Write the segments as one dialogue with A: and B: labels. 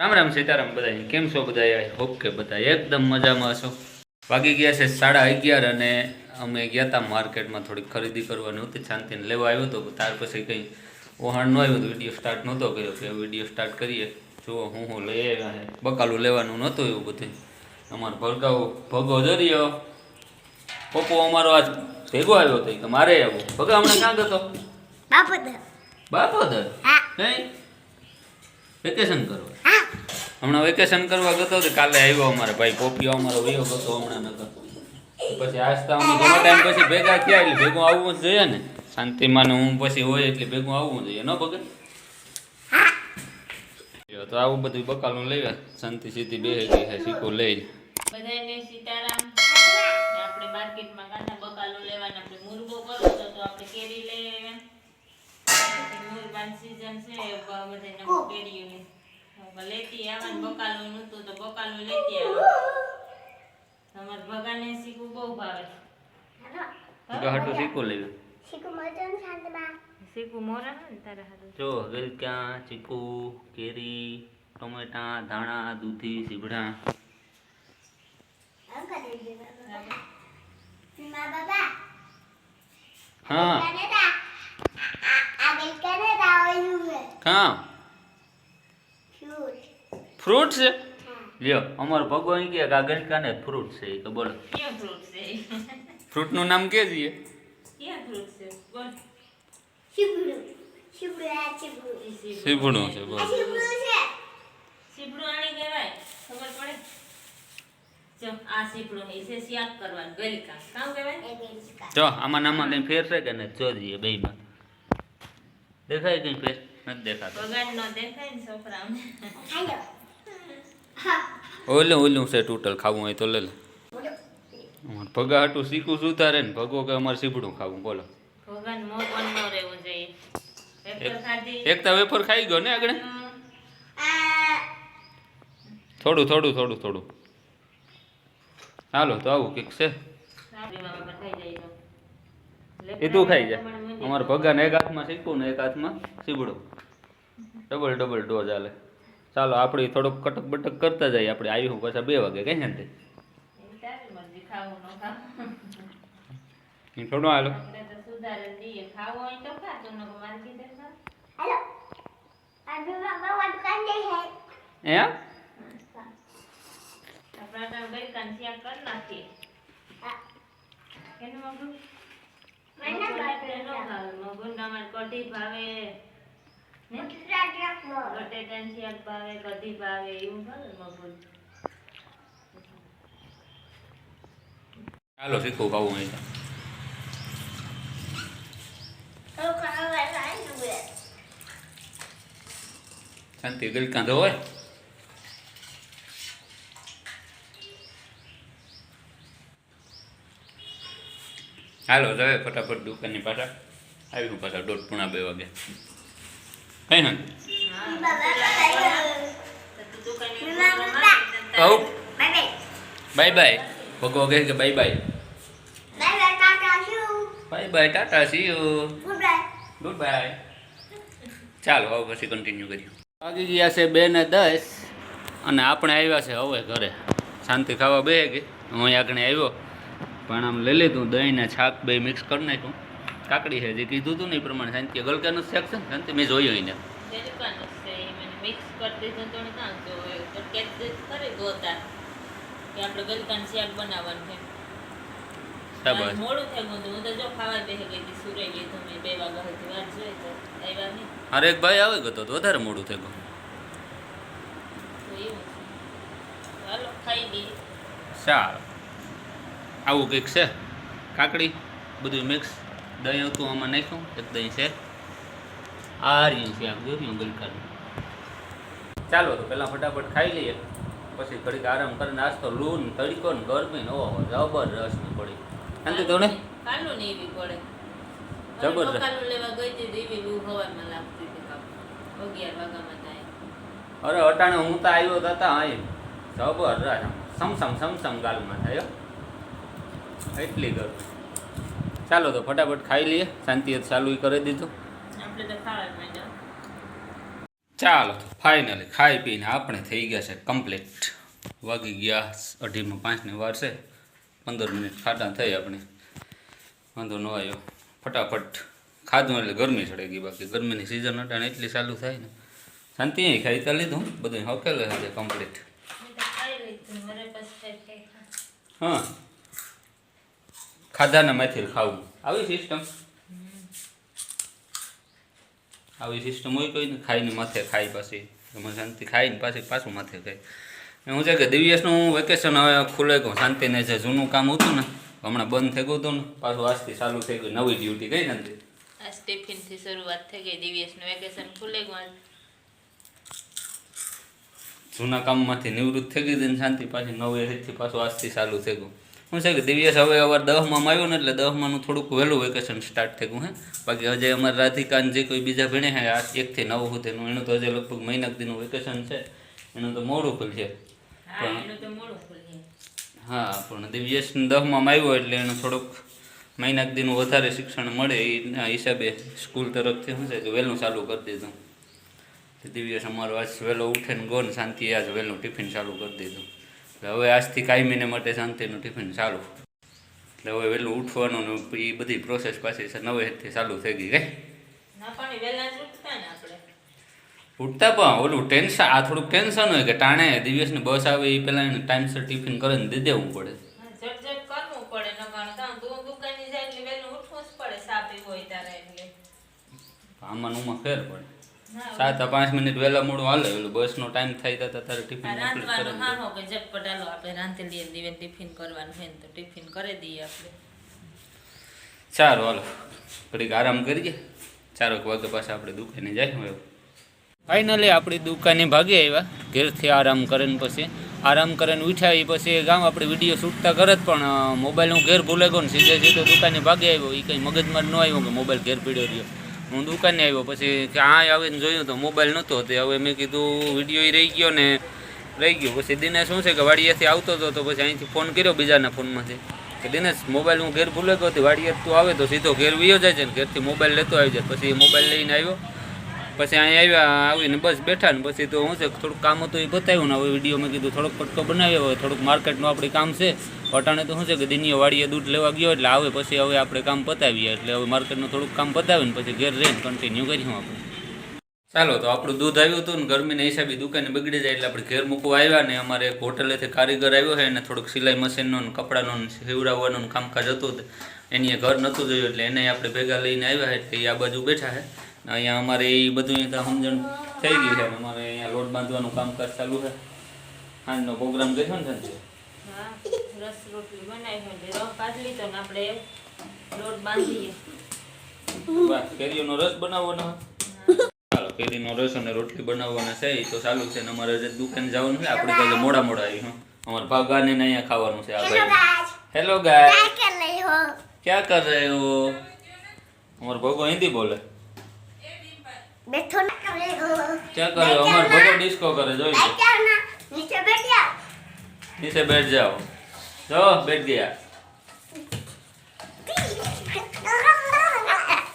A: રામ રામ સીતારામ બધા કેમ છો બધા આઈ હોપ કે બધા એકદમ મજામાં છો. વાગી ગયા છે સાડા અગિયાર અને અમે ગયા હતા માર્કેટમાં થોડીક ખરીદી કરવાની હતી શાંતિને લેવા આવ્યો હતો ત્યાર પછી કંઈ વહાણ ન આવ્યું તો વીડિયો સ્ટાર્ટ નહોતો કર્યો કે વીડિયો સ્ટાર્ટ કરીએ. જુઓ હું હું લઈ આવ્યા છે બકાલું લેવાનું નહોતું એવું બધું અમારો ભરગાવો ભગો જરીયો. પપ્પો અમારો આજ ભેગો આવ્યો હતો ઈ મારે આવું. ભગા હમણાં ક્યાં ગયો
B: બાપોદર.
A: બાપોદર? નહીં? વેકેશન કરવા હમણાં વેકેશન કરવા ગયો તો કાલે આવ્યો અમારે ભાઈ પોપિયો અમારો વયો ગયો હમણાં નતો પછી આજ તો અમે ઘણા ટાઈમ પછી ભેગા થયા એટલે ભેગું આવવું જ જોઈએ ને. શાંતિમાં હું પછી હોય એટલે ભેગું આવવું જોઈએ, ન ભગત તો આવું બધું બકાલું લઈ શાંતિ સીધી બે ગઈ શીખો લઈ
C: બધાને લેતી આવવાનું બકાલું નહોતું તો બકાલું લેતી આવ્યા તમારે ભગાને શીખવું બહુ ભાવે.
A: હાટું શીખો લઈ
B: શીખું મટન શાંતમાં
C: શીખું મોરા ને તારા હારું
A: જો ગલક્યા ચીકુ કેરી ટમેટા ધાણા દૂધી સીભડા
B: આમ કરી દે મા બાબા
A: હા.
B: કનેડા આ બેલ કનેડા ઓયું હે.
A: કાં
B: ફ્રૂટ
A: છે? લ્યો અમારો ભગવાન કે કાગળ કાને ફ્રૂટ છે તો બોલો
C: ફ્રૂટ છે?
A: ફ્રૂટનું નામ કે છે
C: ક્યાં ફ્રૂટ છે? બોલ.
B: શીબડું શીબડું આ
A: છે
B: આ
A: બોલો
B: છે.
C: સીપડું આણી કહેવાય? ખબર પડે? જો આ સીપડું એ છે શિયાક કરવાનું ગલકા. કામ કહેવાય?
B: એ
A: આમાં નામાં કઈ ફેર છે કે ને જોજીએ બેયમાં. દેખાય કઈ ફેર? નથી દેખાતો. ઓલું ઓલું છે ટોટલ ખાવું હોય તો લે લે. ભગા હાટું શીખું સુધારે ને ભગો કે અમારે સીપડું ખાવું બોલો. એક તો વેફર ખાઈ ગયો ને આગળ? થોડું થોડું થોડું થોડું. હાલો તો આવું કંઈક છે.
C: જાય
A: એ તું ખાઈ જા.
C: તમારે મુંજી
A: અમારે ભગાને એક હાથમાં શીખવું ને એક હાથમાં સીબડો ડબલ ડબલ ડોઝ ચાલે ચાલો આપણે થોડુંક કટક બટક કરતા જઈએ. આપણે આવી હું પાછા બે વાગે કઈ
C: ખાવું
A: થોડું હાલો
B: હે?
A: એ
C: આપણે તો ગલકાને શિયાક કરી નાખીએ.
B: આ
C: એનું મગું કઢી ભાવે બટેટાનું શાક ભાવે કઢી ભાવે એવું ભાવે મગું
A: ચાલો શીખવું ખાવું હોય શાંતિ ગલકાં હોય? હાલો હવે ફટાફટ દુકાનની પાછા આવ્યું પાછા દોઢ પૂણા બે વાગે. કઈ ને કહું
B: બાય
A: બાય. બાય ભગવો કહે કે bye bye.
B: Bye bye tata
A: see you
B: goodbye
A: goodbye ચાલો હવે પછી કન્ટિન્યુ કરીએ. વાગી ગયા છે બે ને દસ. અને આપણે આવ્યા છે હવે ઘરે. શાંતિ ખાવા બે ગઈ. હું આગળ આવ્યો. પણ આમ લઈ લીધું દહીં ને છાક બે મિક્સ કરી નાખ્યું. કાકડી છે જે કીધું હતું ને એ પ્રમાણે શાંતિ ગલકાનું જ શાક છે ને મેં જોયું એને.
C: ગલકાનું કાં કે ગલકાનું મારે
A: એક ભાઈ આવે ગયો તો વધારે મોડું થઈ ગયું.
C: ચાલો ખાઈ લઈએ
A: સારું. આવું કંઈક છે? કાકડી? બધું મિક્સ દહીં હતું આમાં નાખ્યું. એક દહીં છે. આ રહ્યું છે આમ જોયું ગલકાનું. ચાલો તો પહેલાં ફટાફટ ખાઈ લઈએ. પછી ઘડીક આરામ કરે નાસ્તો લૂન તડકો ને ગરમી ને ઓહો જબરજસ્તની પડી. શાંતિ તો ને
C: કાલું ને એવી પડે.
A: જબરદસ્ત.
C: જબરદસ્ત લેવા ગઈ હતી એવી લૂ હવામાં લાગતી હતી અગિયાર વાગ્યામાં થાય.
A: અરે અટાણે હું તો આવ્યો હતા અહીં. જબરજસ્ત. સમસમ સમસમ ગાલમાં થાય. એટલી ગરમી. ચાલો તો ફટાફટ ખાઈ લઈએ. શાંતિ ચાલુ કરી દીધું. ચાલો તો ફાઇનલી ખાઈ પીને આપણે થઈ ગયા છે કમ્પ્લીટ વાગી ગયા અઢીમાં પાંચની વાર છે. પંદર મિનિટ ખાટા થઈ આપણે. વાંધો ન આવ્યો. ફટાફટ ખાધું એટલે ગરમી ચડી ગઈ બાકી. ગરમીની સિઝન અટાણે એટલી ચાલુ થાય ને. શાંતિ ખાઈ તો લીધું. બધું હકેલે છે કમ્પ્લીટ હા. ખાધાને માંથી ખાવું. આવી સિસ્ટમ આવી સિસ્ટમ હોય કોઈ ને ખાઈને માથે ખાઈ પાછી. એમાં શાંતિ ખાઈને પાછી પાછું માથે ખાઈ હું છે કે દિવ્યસનું વેકેશન હવે ખુલે ગયું શાંતિને જે જૂનું કામ હતું ને હમણાં બંધ થઈ ગયું હતું ને પાછું આજથી ચાલુ થઈ ગયું નવી ડ્યુટી કઈ શાંતિ
C: આજ ટિફિનથી શરૂઆત થઈ ગઈ દિવ્યસનું વેકેશન ખુલે ગયું
A: જૂના કામમાંથી નિવૃત્ત થઈ ગઈ હતી ને શાંતિ પાછી નવી હેથી પાછું આજથી ચાલુ થઈ ગયું. શું છે કે દિવ્યેશ હવે અવાર દહમાં આવ્યો ને એટલે દહમાંનું થોડુંક વહેલું વેકેશન સ્ટાર્ટ થઈ ગયું હે. બાકી હજે અમારે રાધિકાને જે કોઈ બીજા ભણે હે આ એકથી નવ સુધીનું એનું તો હજે લગભગ મહિના દીનું વેકેશન છે. એનું તો મોડું ખુલશે.
C: પણ
A: હા પણ દિવ્યેશ દહમાં આવ્યો એટલે એનું થોડુંક મહિના દીનું વધારે શિક્ષણ મળે એના હિસાબે સ્કૂલ તરફથી શું છે કે વહેલું ચાલુ કરી દીધું. દિવ્યેશ અમારો આજ વહેલો ઉઠે ને ગો ને શાંતિ આજ વહેલું ટિફિન ચાલુ કરી દીધું. એટલે હવે આજથી કાયમીને માટે શાંતિનું ટિફિન ચાલુ. એટલે હવે વહેલું ઉઠવાનું ને એ બધી પ્રોસેસ પાછી છે નવે હેઠથી ચાલુ થઈ ગઈ કઈ.
C: ઉઠતા
A: પણ ઓલું ટેન્શન આ થોડુંક ટેન્શન હોય કે ટાણે દિવ્યેશની બસ આવે એ પહેલાં એને ટાઈમસર ટિફિન કરીને દઈ દેવું પડે. આમાં ને ફેર પડે. સાત પાંચ મિનિટ વહેલા મોડું હાલે ઓલું બસનો ટાઈમ થાય તા તારે ટિફિન
C: રાંધવાનું હા હો કે ઝટપટ હાલો આપણે રાંધી લઈએ દીવે ટિફિન કરવાનું ને તો ટિફિન કરી દઈએ આપણે.
A: સારું હાલો. ઘડીક આરામ કરીએ. ચારક વાગે પાછા આપણે દુકાને જાય હવે ફાઇનલી આપણી દુકાને ભાગી આવ્યા. ઘેરથી આરામ કરીને પછી આરામ કરીને ઉઠ્યા પછી ગામ આપણે વીડિયો શૂટતા કરે જ પણ મોબાઈલ હું ઘેર ભૂલે ગયો ને સીધે સીધો દુકાને ભાગી આવ્યો. એ કંઈ મગજમાં ન આવ્યો કે મોબાઈલ ઘેર પીડ્યો રહ્યો. હું દુકાને આવ્યો, પછી કે આ આવીને જોયું તો મોબાઈલ નહોતો તે હવે મેં કીધું વીડિયો એ રહી ગયો ને રહી ગયો. પછી દિનેશ શું છે કે વાડીએથી આવતો હતો, તો પછી અહીંથી ફોન કર્યો બીજાના ફોનમાંથી કે દિનેશ મોબાઈલ હું ઘેર ભૂલે ગયો હતી વાડીએ તું આવે તો સીધો ઘેર વિયો જાય છે ને, ઘેરથી મોબાઈલ લેતો આવી જાય. પછી મોબાઈલ લઈને આવ્યો. પછી અહીંયા આવ્યા, આવીને બસ બેઠા ને પછી તો હું છે, થોડુંક કામ હતું એ બતાવ્યું ને હવે વિડીયોમાં કીધું થોડોક પટકો બનાવ્યો, હવે થોડુંક માર્કેટનું આપણે કામ છે. અટાણે તો શું છે કે દિનીઓ વાડીએ દૂધ લેવા ગયો એટલે આવે, પછી હવે આપણે કામ પતાવીએ એટલે હવે માર્કેટનું થોડુંક કામ પતાવીને પછી ઘેર રહીને કન્ટિન્યુ કરીશું આપણે. ચાલો, તો આપણું દૂધ આવ્યું હતું ને ગરમીના હિસાબે દુકાને બગડી જાય એટલે આપણે ઘેર મૂકવા આવ્યા ને અમારે એક હોટલેથી કારીગર આવ્યો છે, એને થોડુંક સિલાઈ મશીનનો કપડાનો સીવડાવવાનું કામકાજ હતું એની ઘર નહોતું જોયું એટલે એને આપણે ભેગા લઈને આવ્યા એટલે એ આ બાજુ બેઠા છે. અહીંયા અમારે એ બધું અહીંયા સમજણ થઈ ગયું છે. અમારે અહીંયા રોડ બાંધવાનું કામકાજ ચાલુ છે. સાંજનો પ્રોગ્રામ ગયો ને સાંજે? કેરીઓનો રસ બનાવવાનો? કેરીનો રસ અને રોટલી બનાવવાના છે તો ચાલુ છે ને અમારે દુકાન જવાનું છે આપણે કાલે મોડા મોડા આવી હું અમારે ભાગાને અહીંયા ખાવાનું છે આ ભાઈ. હેલો ગાય ક્યાં કર રહે હો અમારો ભગો હિન્દી બોલે.
B: બેઠો
A: ન કરે ચેક કર્યો અમર બધો ડિસ્કો કરે જોઈ
B: નીચે બેઠ જાઓ
A: નીચે બેઠ જાઓ. જો બેઠ ગયા.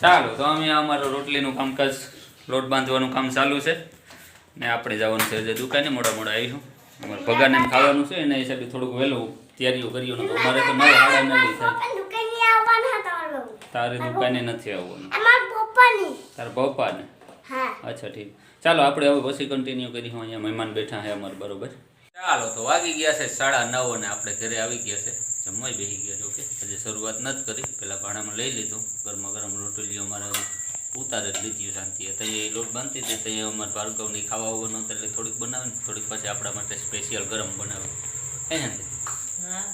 A: ચાલો તો અમે અમારું રોટલીનું કામકાજ લોટ બાંધવાનું કામ ચાલુ છે. ને આપણે જવાનું છે જે દુકાને મોડા મોડા આવીશું. અમારે ભગાને ખાવાનું છે એના હિસાબે થોડુંક વહેલું તૈયારીઓ કરીએ તો અમારે તો નવ સાડા નવ થાય તારે દુકાને નથી આવવાનું. તારા પપ્પાને? અચ્છા ઠીક. ચાલો આપણે હવે પછી કન્ટિન્યુ કરી હું અહીંયા મહેમાન બેઠા છે અમારે બરોબર? ચાલો તો વાગી ગયા છે સાડા નવ અને આપણે ઘરે આવી ગયા છે. જમવાય બેસી ગયા છે કે હજી શરૂઆત નથી કરી. પહેલાં ભાણામાં લઈ લીધું. ગરમા ગરમ રોટલી અમારે ઉતારે જ લીધી શાંતિ. ત્યાં એ લોટ બાંધતી હતી ત્યાં અમારે ભાર્ગવની ખાવા આવવાનું હતા એટલે થોડીક બનાવે ને થોડીક પાછી આપણા માટે સ્પેશિયલ ગરમ બનાવે હે
C: હા.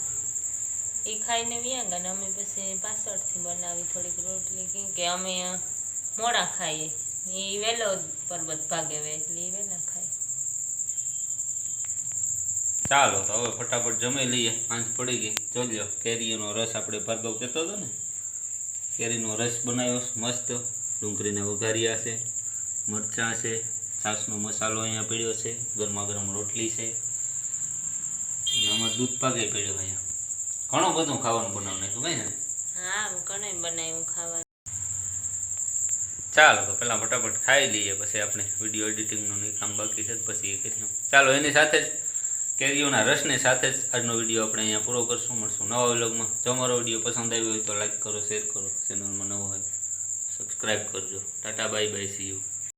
C: એ ખાઈને વ્યાંગા અને અમે પછી પાછળથી બનાવી થોડીક રોટલી. કે અમે મોડા ખાઈએ. એ વેલો પર્વત ભાગે એટલે એ વહેલા ખાય.
A: ચાલો તો હવે ફટાફટ જમી લઈએ. પાંચ પડી ગઈ. જોજો કેરીનો રસ આપણે ભાર્ગવ કહેતો હતો ને? કેરીનો રસ બનાવ્યો મસ્ત. ડુંગળીને વઘાર્યા છે મરચાં છે છાશનો મસાલો અહીંયા પીડ્યો છે ગરમા ગરમ રોટલી છે. અને અમારે દૂધ પાકે પીડ્યો અહીંયા. ઘણું બધું ખાવાનું બનાવ નાખ્યું કઈ ને?
C: હા ઘણું બનાવ્યું ખાવાનું.
A: ચાલો તો પહેલાં ફટાફટ ખાઈ લઈએ, પછી આપણે વીડિયો એડિટિંગનું કામ બાકી છે, પછી એ કરીશું ચાલો, એની સાથે જ કેરીઓના રસને સાથે જ આજનો વીડિયો આપણે અહીંયા પૂરો કરશું. મળશું નવા વ્લોગમાં. જો મારો વીડિયો પસંદ આવ્યો હોય તો લાઈક કરો શેર કરો. ચેનલમાં નવો હોય સબસ્ક્રાઈબ કરજો. Tata bye bye see you